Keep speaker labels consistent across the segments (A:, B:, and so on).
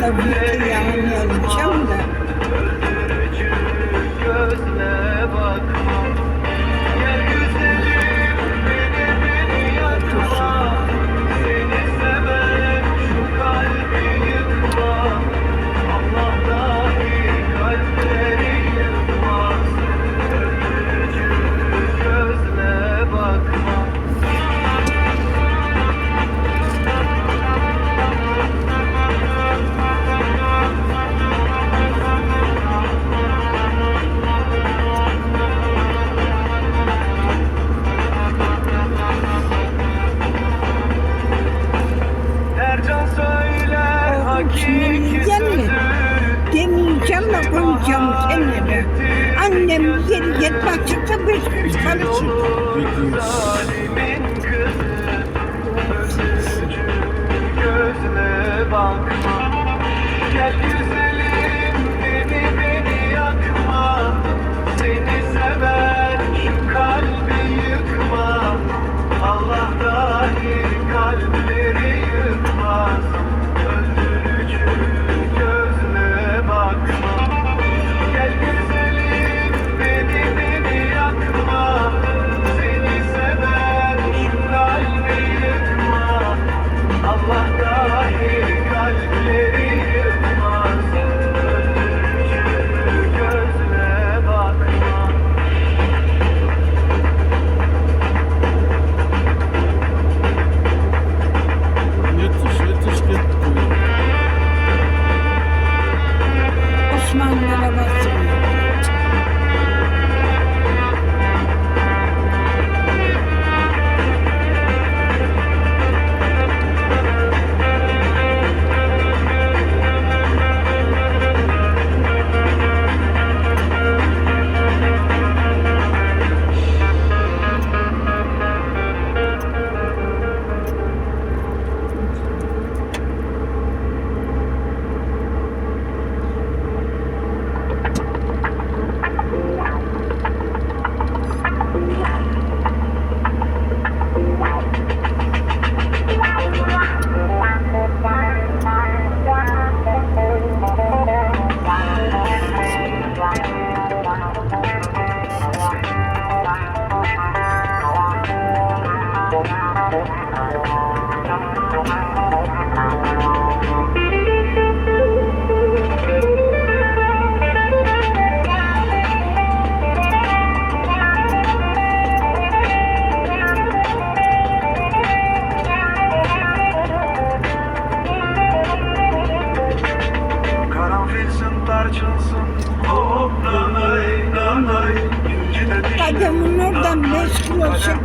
A: tanta vita. Üç kuruş
B: kalır.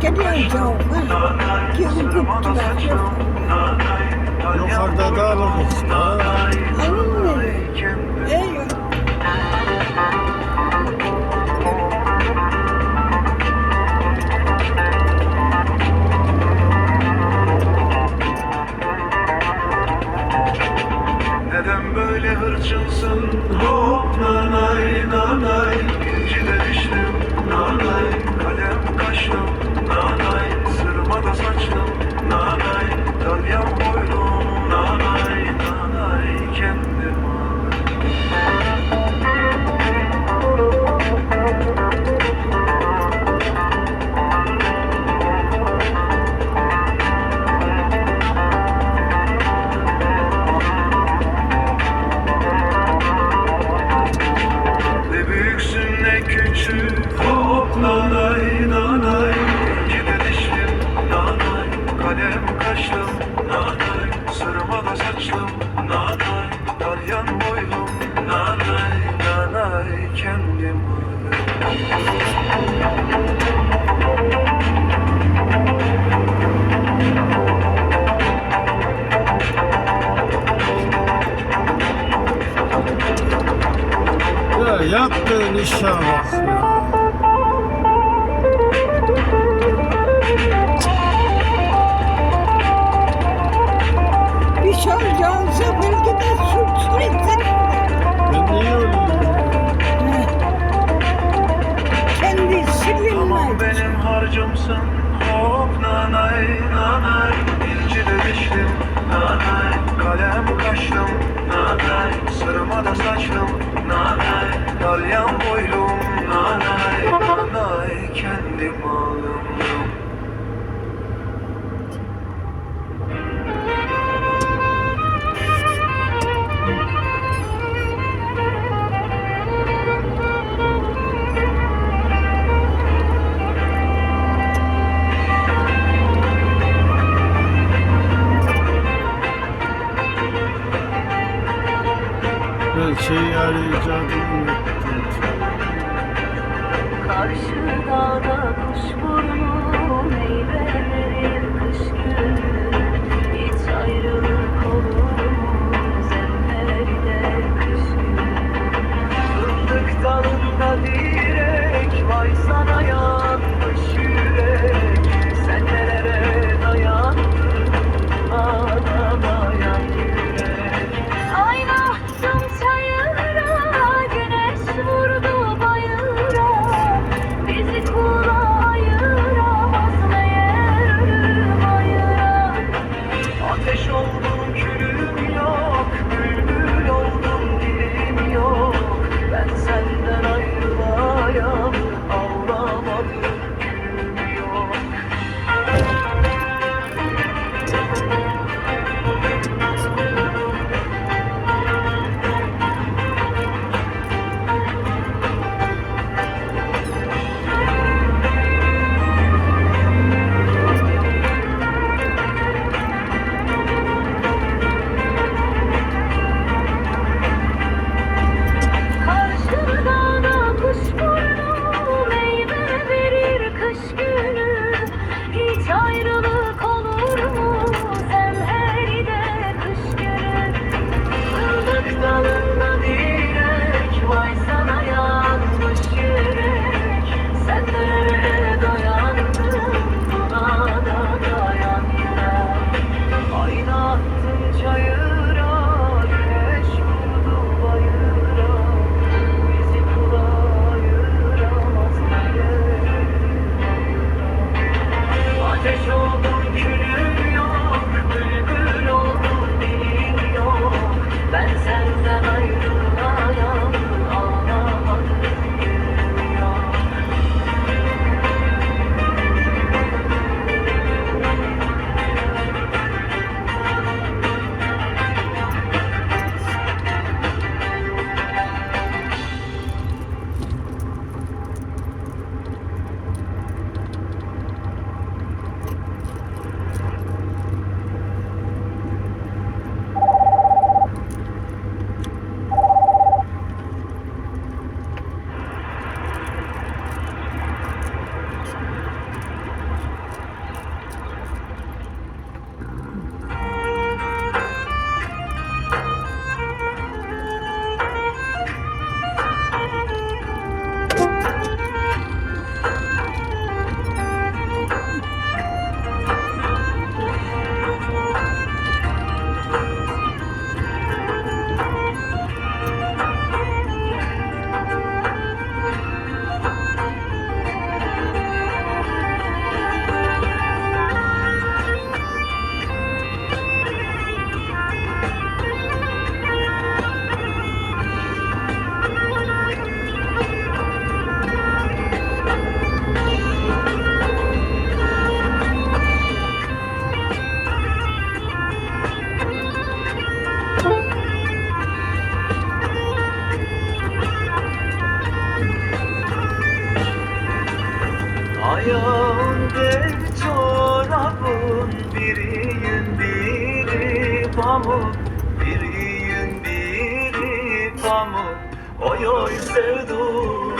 A: Geliyorum
B: cevaplar. Gelin
A: tuttular.
B: Yok
C: orada da alırız.
A: Bir şey olacağınıza bölgede.
C: Ben niye?
A: Kendi
B: sirrinle.
A: Tamam
B: benim harcımsın. Hop nanay nanay. İnci dövüştüm nanay. Kalem kaşlım nanay. Sırma da saçlım nanay. Dalyan boylum
C: icat.
D: Karşı dağda
B: biri pamuk Biri yün biri pamuk. Oy oy sevdum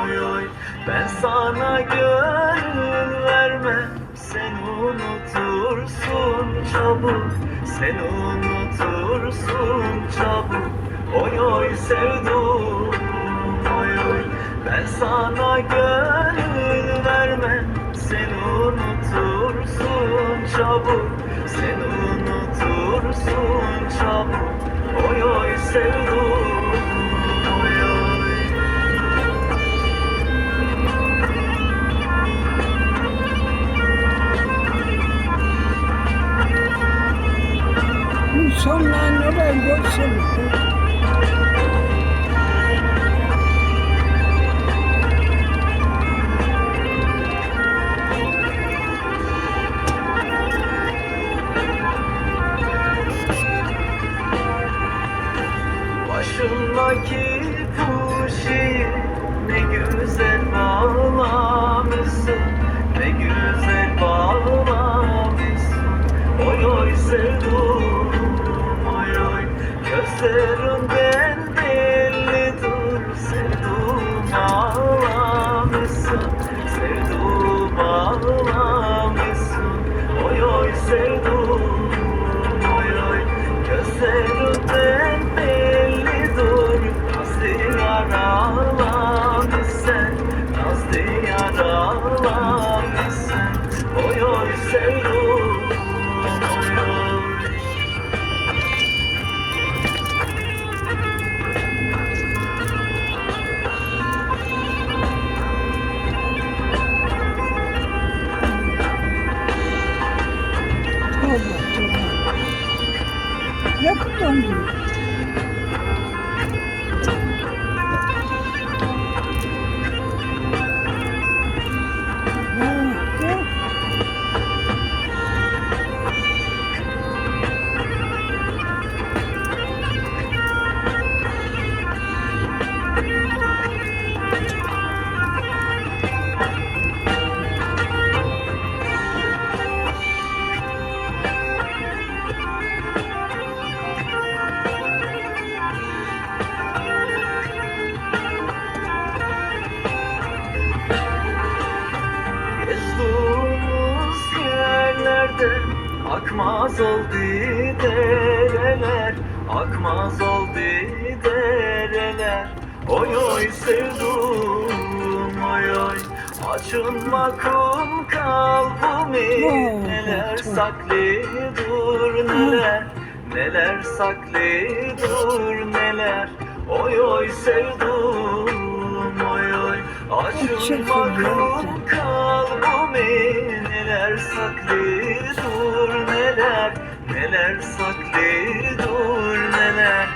B: oy oy. Ben sana gönül vermem Sen unutursun çabuk. Sen unutursun çabuk. Oy oy sevdum oy oy. Ben sana gönül vermem Sen unutursun çabuk. Sen oy sevdum oy oy
A: Bu
B: Oy oy sevdum oy oy Gözlerinden bellidir Sevdum ağlamışsın. Sevdum ağlamışsın. Oy oy sevdum. Oy oy Gözlerinden akmaz oldu dereler Akmaz oldu dereler Oy oy sevdum oy oy. Açılma kum kalbimi Neler saklıdır neler. Neler saklıdır neler. Oy oy sevdum oy oy. Açılma kum kalbimi Neler saklıdır neler Neler saklıdır neler